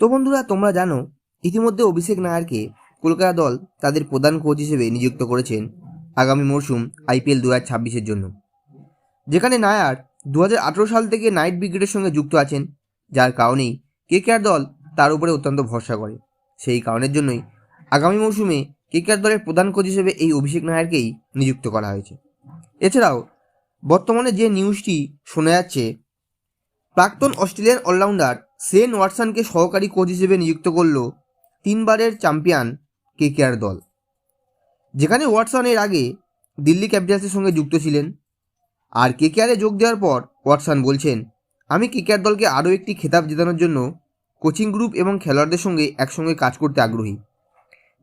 তো বন্ধুরা, তোমরা জানো, ইতিমধ্যে অভিষেক নায়ারকে কলকাতা দল তাদের প্রধান কোচ হিসেবে নিযুক্ত করেছেন আগামী মরশুম আইপিএল দু হাজার ছাব্বিশের জন্য। যেখানে নায়ার দু হাজার আঠারো সাল থেকে নাইট ব্রিগেডের সঙ্গে যুক্ত আছেন, যার কারণেই কেকেআর দল তার উপরে অত্যন্ত ভরসা করে। সেই কারণের জন্যই আগামী মরশুমে কেকেআর দলের প্রধান কোচ হিসেবে এই অভিষেক নায়ারকেই নিযুক্ত করা হয়েছে। এছাড়াও, বর্তমানে যে নিউজটি শোনা যাচ্ছে, প্রাক্তন অস্ট্রেলিয়ান অলরাউন্ডার সেন ওয়াটসনকে সহকারী কোচ হিসেবে নিযুক্ত করল তিনবারের চ্যাম্পিয়ন কেকেআর দল। যেখানে ওয়াটসন এর আগে দিল্লি ক্যাপিটালসের সঙ্গে যুক্ত ছিলেন। আর কেকেআরে যোগ দেওয়ার পর ওয়াটসন বলছেন, আমি কেকেআর দলকে আরও একটি খেতাব জেতানোর জন্য কোচিং গ্রুপ এবং খেলোয়াড়দের সঙ্গে একসঙ্গে কাজ করতে আগ্রহী।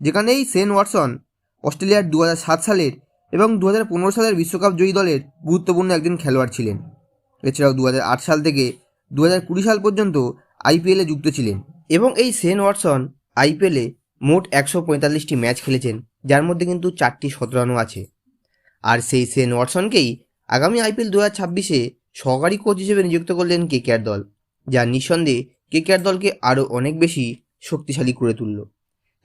যেখানে এই সেন ওয়াটসন অস্ট্রেলিয়ার দু সালের এবং দু হাজার পনেরো সালের বিশ্বকাপ জয়ী দলের গুরুত্বপূর্ণ একজন খেলোয়াড় ছিলেন। এছাড়াও দু হাজার আট সাল থেকে দু হাজার কুড়ি সাল পর্যন্ত আইপিএলে যুক্ত ছিলেন এবং এই সেন ওয়াটসন আইপিএলে মোট একশো পঁয়তাল্লিশটি ম্যাচ খেলেছেন, যার মধ্যে কিন্তু চারটি শতরানও আছে। আর সেই সেন ওয়াটসনকেই আগামী আইপিএল দু হাজার ছাব্বিশে সহকারী কোচ হিসেবে নিযুক্ত করলেন কেকেআর দল, যা নিঃসন্দেহে কেকেআর দলকে আরও অনেক বেশি শক্তিশালী করে তুলল।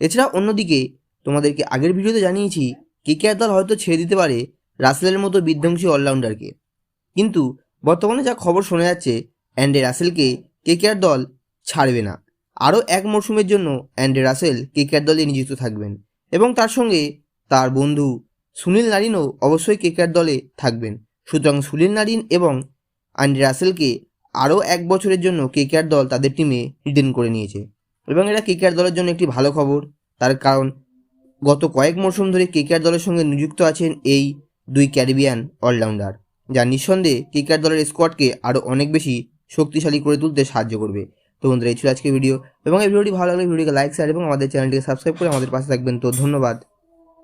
এছাড়া অন্যদিকে তোমাদেরকে আগের ভিডিওতে জানিয়েছি কেকেআর দল হয়তো ছেড়ে দিতে পারে রাসেলের মতো বিধ্বংসী অলরাউন্ডারকে। কিন্তু বর্তমানে যা খবর শোনা যাচ্ছে, অ্যান্ডে রাসেলকে কেকেআর দল ছাড়বে না। আরও এক মরশুমের জন্য অ্যান্ডে রাসেল কেকেআর দলে নিযুক্ত থাকবেন এবং তার সঙ্গে তার বন্ধু সুনীল নারিনও অবশ্যই কেকেআর দলে থাকবেন। সুতরাং সুনীল নারিন এবং অ্যান্ডে রাসেলকে আরও এক বছরের জন্য কেকেআর দল তাদের টিমে রিটেন করে নিয়েছে। এবং এটা কেকেআর দলের জন্য একটি ভালো খবর। তার কারণ গত কয়েক মরশুম ধরে কেকেআর দলের সঙ্গে নিযুক্ত আছেন এই দুই ক্যারিবিয়ান অলরাউন্ডার। যা নিঃসন্দেহে কেকেআর দলের স্কোয়াডকে আরও অনেক বেশি শক্তিশালী করে তুলতে সাহায্য করবে। তো বন্ধুরা, এই ছিল আজকে ভিডিও এবং এই ভিডিওটি ভালো লাগলে ভিডিওকে লাইক শেয়ার এবং আমাদের চ্যানেলটিকে সাবস্ক্রাইব করে আমাদের পাশে থাকবেন। তো ধন্যবাদ।